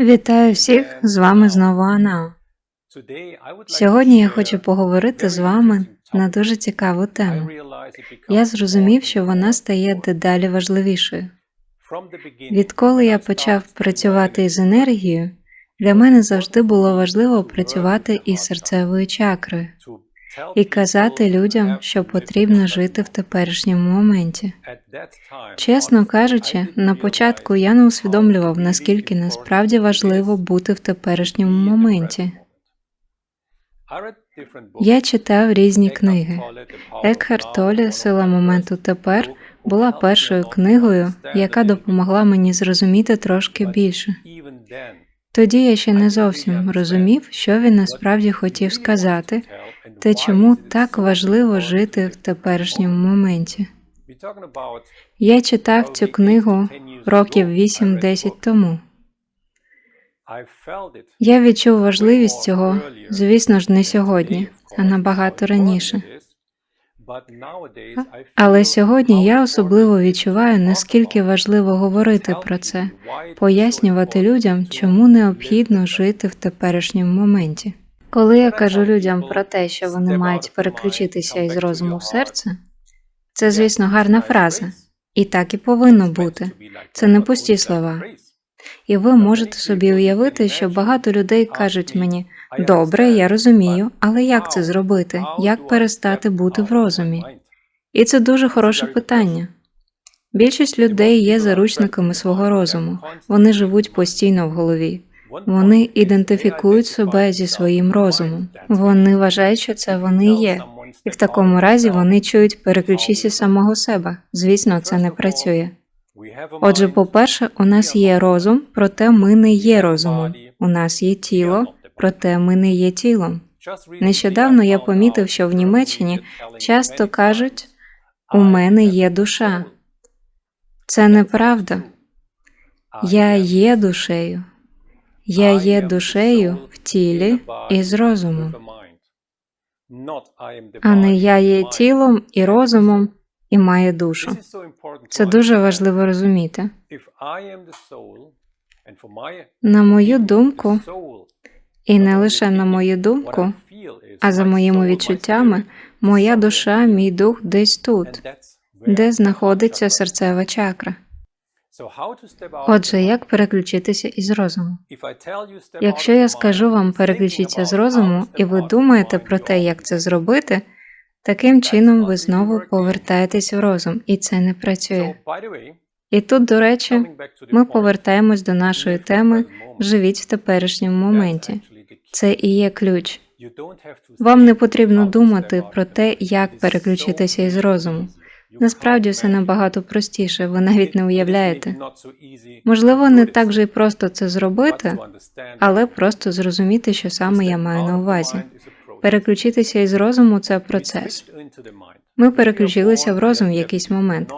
Вітаю всіх! З вами знову Анао. Сьогодні я хочу поговорити з вами на дуже цікаву тему. Я зрозумів, що вона стає дедалі важливішою. Відколи я почав працювати із енергією, для мене завжди було важливо працювати із серцевою чакрою і казати людям, що потрібно жити в теперішньому моменті. Чесно кажучи, на початку я не усвідомлював, наскільки насправді важливо бути в теперішньому моменті. Я читав різні книги. Екхарт Толі Сила моменту тепер була першою книгою, яка допомогла мені зрозуміти трошки більше. Тоді я ще не зовсім розумів, що він насправді хотів сказати, та чому так важливо жити в теперішньому моменті. Я читав цю книгу років 8-10 тому. Я відчув важливість цього, звісно ж, не сьогодні, а набагато раніше. Але сьогодні я особливо відчуваю, наскільки важливо говорити про це, пояснювати людям, чому необхідно жити в теперішньому моменті. Коли я кажу людям про те, що вони мають переключитися із розуму в серце, це, звісно, гарна фраза, і так і повинно бути. Це не пусті слова. І ви можете собі уявити, що багато людей кажуть мені: добре, я розумію, але як це зробити? Як перестати бути в розумі? І це дуже хороше питання. Більшість людей є заручниками свого розуму, вони живуть постійно в голові. Вони ідентифікують себе зі своїм розумом. Вони вважають, що це вони є, і в такому разі вони чують переключися самого себе. Звісно, це не працює. Отже, по-перше, у нас є розум, проте ми не є розумом. У нас є тіло, проте ми не є тілом. Нещодавно я помітив, що в Німеччині часто кажуть у мене є душа. Це неправда. Я є душею. Я є душею в тілі і з розумом, а не я є тілом і розумом і маю душу. Це дуже важливо розуміти. На мою думку, і не лише на мою думку, а за моїми відчуттями, моя душа, мій дух десь тут, де знаходиться серцева чакра. Отже, як переключитися із розуму? Якщо я скажу вам переключіться з розуму, і ви думаєте про те, як це зробити, таким чином ви знову повертаєтесь в розум, і це не працює. І тут, до речі, ми повертаємось до нашої теми живіть в теперішньому моменті. Це і є ключ. Вам не потрібно думати про те, як переключитися із розуму. Насправді все набагато простіше, ви навіть не уявляєте. Можливо, не так же й просто це зробити, але просто зрозуміти, що саме я маю на увазі. Переключитися із розуму це процес. Ми переключилися в розум в якийсь момент.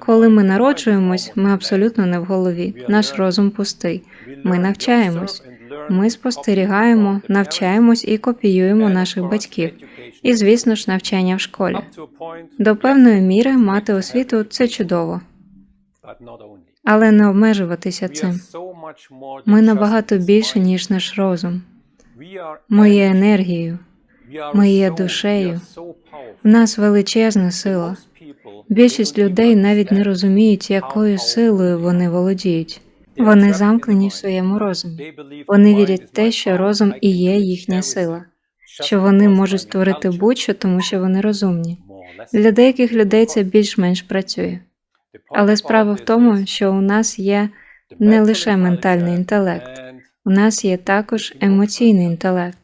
Коли ми народжуємось, ми абсолютно не в голові. Наш розум пустий. Ми навчаємось. Ми спостерігаємо, навчаємось і копіюємо наших батьків. І, звісно ж, навчання в школі. До певної міри мати освіту це чудово, але не обмежуватися цим. Ми набагато більше, ніж наш розум. Ми є енергією, ми є душею. В нас величезна сила. Більшість людей навіть не розуміють, якою силою вони володіють. Вони замкнені в своєму розумі. Вони вірять в те, що розум і є їхня сила, що вони можуть створити будь-що, тому що вони розумні. Для деяких людей це більш-менш працює. Але справа в тому, що у нас є не лише ментальний інтелект, у нас є також емоційний інтелект.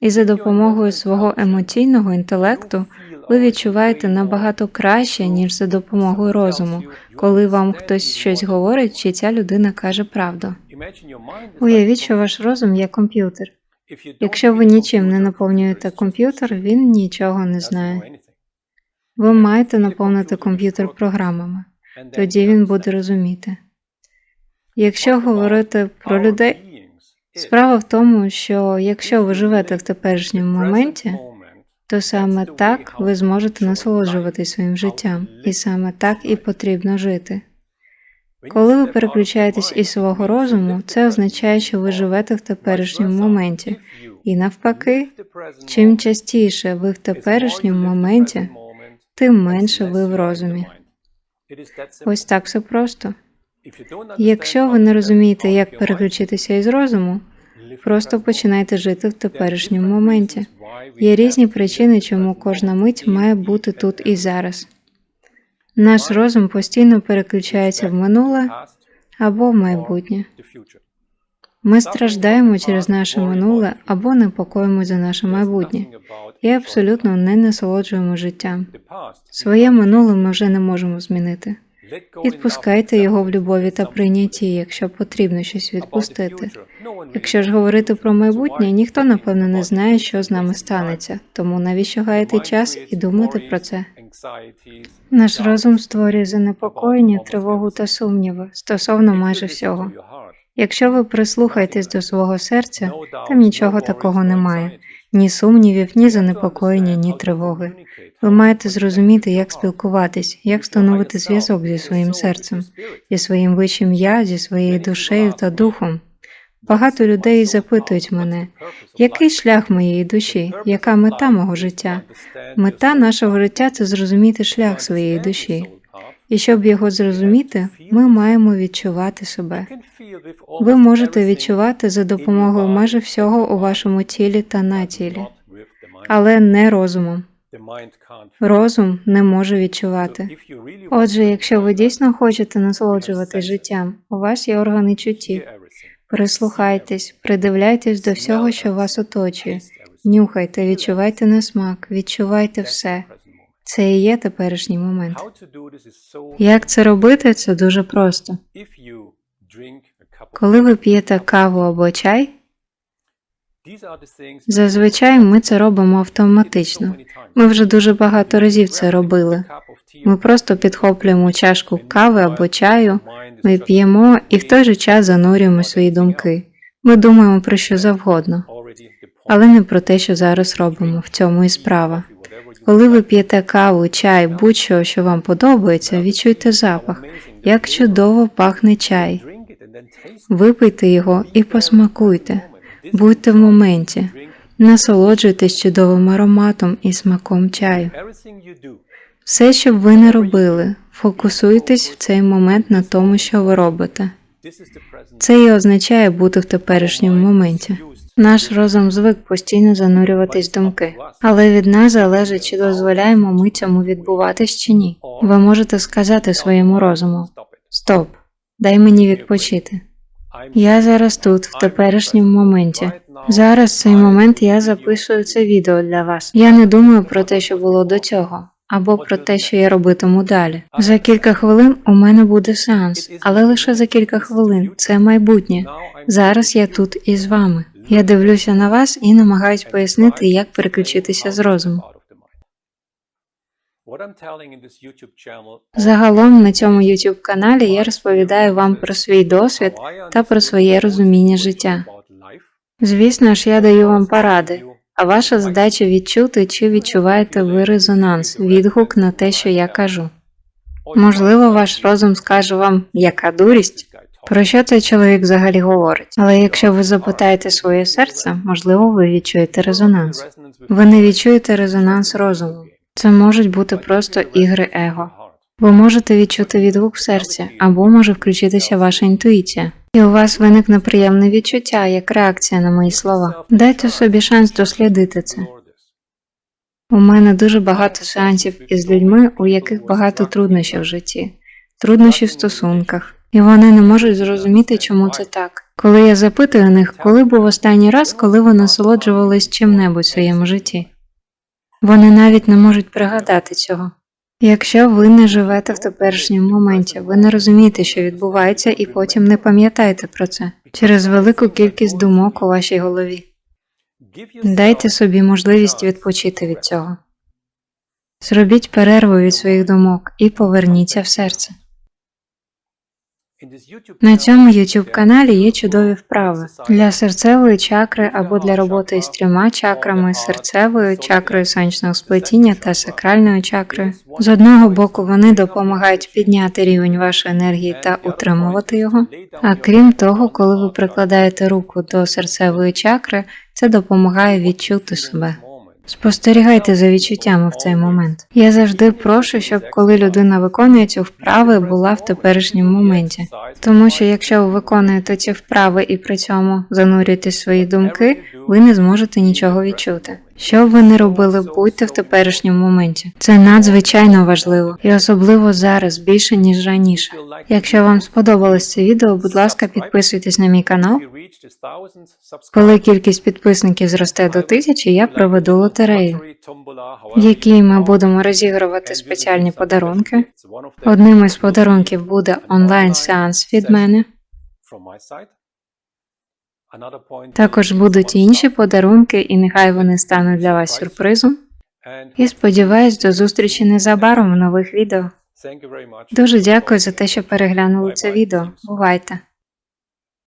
І за допомогою свого емоційного інтелекту ви відчуваєте набагато краще, ніж за допомогою розуму, коли вам хтось щось говорить, чи ця людина каже правду. Уявіть, що ваш розум є комп'ютер. Якщо ви нічим не наповнюєте комп'ютер, він нічого не знає. Ви маєте наповнити комп'ютер програмами, тоді він буде розуміти. Якщо говорити про людей, справа в тому, що якщо ви живете в теперішньому моменті, то саме так ви зможете насолоджуватись своїм життям, і саме так і потрібно жити. Коли ви переключаєтесь із свого розуму, це означає, що ви живете в теперішньому моменті. І навпаки, чим частіше ви в теперішньому моменті, тим менше ви в розумі. Ось так все просто. Якщо ви не розумієте, як переключитися із розуму, просто починайте жити в теперішньому моменті. Є різні причини, чому кожна мить має бути тут і зараз. Наш розум постійно переключається в минуле або в майбутнє. Ми страждаємо через наше минуле або непокоїмо за наше майбутнє і абсолютно не насолоджуємо життям. Своє минуле ми вже не можемо змінити. Відпускайте його в любові та прийнятті, якщо потрібно щось відпустити. Якщо ж говорити про майбутнє, ніхто напевно не знає, що з нами станеться. Тому навіщо гаяти час і думати про це? Наш розум створює занепокоєння, тривогу та сумніви стосовно майже всього. Якщо ви прислухаєтесь до свого серця, там нічого такого немає. Ні сумнівів, ні занепокоєння, ні тривоги. Ви маєте зрозуміти, як спілкуватись, як встановити зв'язок зі своїм серцем, зі своїм вищим я, зі своєю душею та духом. Багато людей запитують мене, який шлях моєї душі, яка мета мого життя? Мета нашого життя це зрозуміти шлях своєї душі. І щоб його зрозуміти, ми маємо відчувати себе. Ви можете відчувати за допомогою майже всього у вашому тілі та на тілі, але не розумом. Розум не може відчувати. Отже, якщо ви дійсно хочете насолоджуватись життям, у вас є органи чуттів. Прислухайтесь, придивляйтесь до всього, що вас оточує. Нюхайте, відчувайте на смак, відчувайте все. Це і є теперішній момент. Як це робити? Це дуже просто. Коли ви п'єте каву або чай, зазвичай ми це робимо автоматично. Ми вже дуже багато разів це робили. Ми просто підхоплюємо чашку кави або чаю, ми п'ємо і в той же час занурюємо свої думки. Ми думаємо про що завгодно, але не про те, що зараз робимо. В цьому і справа. Коли ви п'єте каву, чай, будь-що, що вам подобається, відчуйте запах, як чудово пахне чай. Випийте його і посмакуйте. Будьте в моменті, насолоджуйтесь чудовим ароматом і смаком чаю. Все, що б ви не робили, фокусуйтесь в цей момент на тому, що ви робите. Це і означає бути в теперішньому моменті. Наш розум звик постійно занурюватись в думки, але від нас залежить, чи дозволяємо ми цьому відбуватись чи ні. Ви можете сказати своєму розуму: Стоп, дай мені відпочити. Я зараз тут, в теперішньому моменті. Зараз в цей момент я записую це відео для вас. Я не думаю про те, що було до цього, або про те, що я робитиму далі. За кілька хвилин у мене буде сеанс, але лише за кілька хвилин. Це майбутнє. Зараз я тут із вами. Я дивлюся на вас і намагаюсь пояснити, як переключитися з розуму. Загалом на цьому youtube каналі я розповідаю вам про свій досвід та про своє розуміння життя. Звісно ж, я даю вам поради, а ваша задача відчути, чи відчуваєте ви резонанс, відгук на те, що я кажу. Можливо, ваш розум скаже вам, яка дурість, про що цей чоловік взагалі говорить. Але якщо ви запитаєте своє серце, можливо, ви відчуєте резонанс. Ви не відчуєте резонанс розуму. Це можуть бути просто ігри его. Ви можете відчути відгук в серці, або може включитися ваша інтуїція. І у вас виникне приємне відчуття як реакція на мої слова. Дайте собі шанс дослідити це. У мене дуже багато сеансів із людьми, у яких багато труднощів в житті, труднощі в стосунках, і вони не можуть зрозуміти, чому це так. Коли я запитую них, коли був останній раз, коли ви насолоджувались чим-небудь в своєму житті. Вони навіть не можуть пригадати цього. Якщо ви не живете в теперішньому моменті, ви не розумієте, що відбувається, і потім не пам'ятаєте про це через велику кількість думок у вашій голові. Дайте собі можливість відпочити від цього. Зробіть перерву від своїх думок і поверніться в серце. На цьому YouTube каналі є чудові вправи для серцевої чакри або для роботи із трьома чакрами серцевою, чакрою сонячного сплетіння та сакральною чакрою. З одного боку, вони допомагають підняти рівень вашої енергії та утримувати його. А крім того, коли ви прикладаєте руку до серцевої чакри, це допомагає відчути себе. Спостерігайте за відчуттями в цей момент. Я завжди прошу, щоб коли людина виконує цю вправи, була в теперішньому моменті. Тому що якщо ви виконуєте ці вправи і при цьому занурюєте свої думки, ви не зможете нічого відчути. Що б ви не робили, будьте в теперішньому моменті. Це надзвичайно важливо, і особливо зараз більше ніж раніше. Якщо вам сподобалось це відео, будь ласка, підписуйтесь на мій канал. Коли кількість підписників зросте до тисячі, я проведу лотерею, в якій ми будемо розігрувати спеціальні подарунки. Одним із подарунків буде онлайн-сеанс від мене. Також будуть інші подарунки, і нехай вони стануть для вас сюрпризом. І сподіваюсь, до зустрічі незабаром в нових відео. Дуже дякую за те, що переглянули це відео. Бувайте!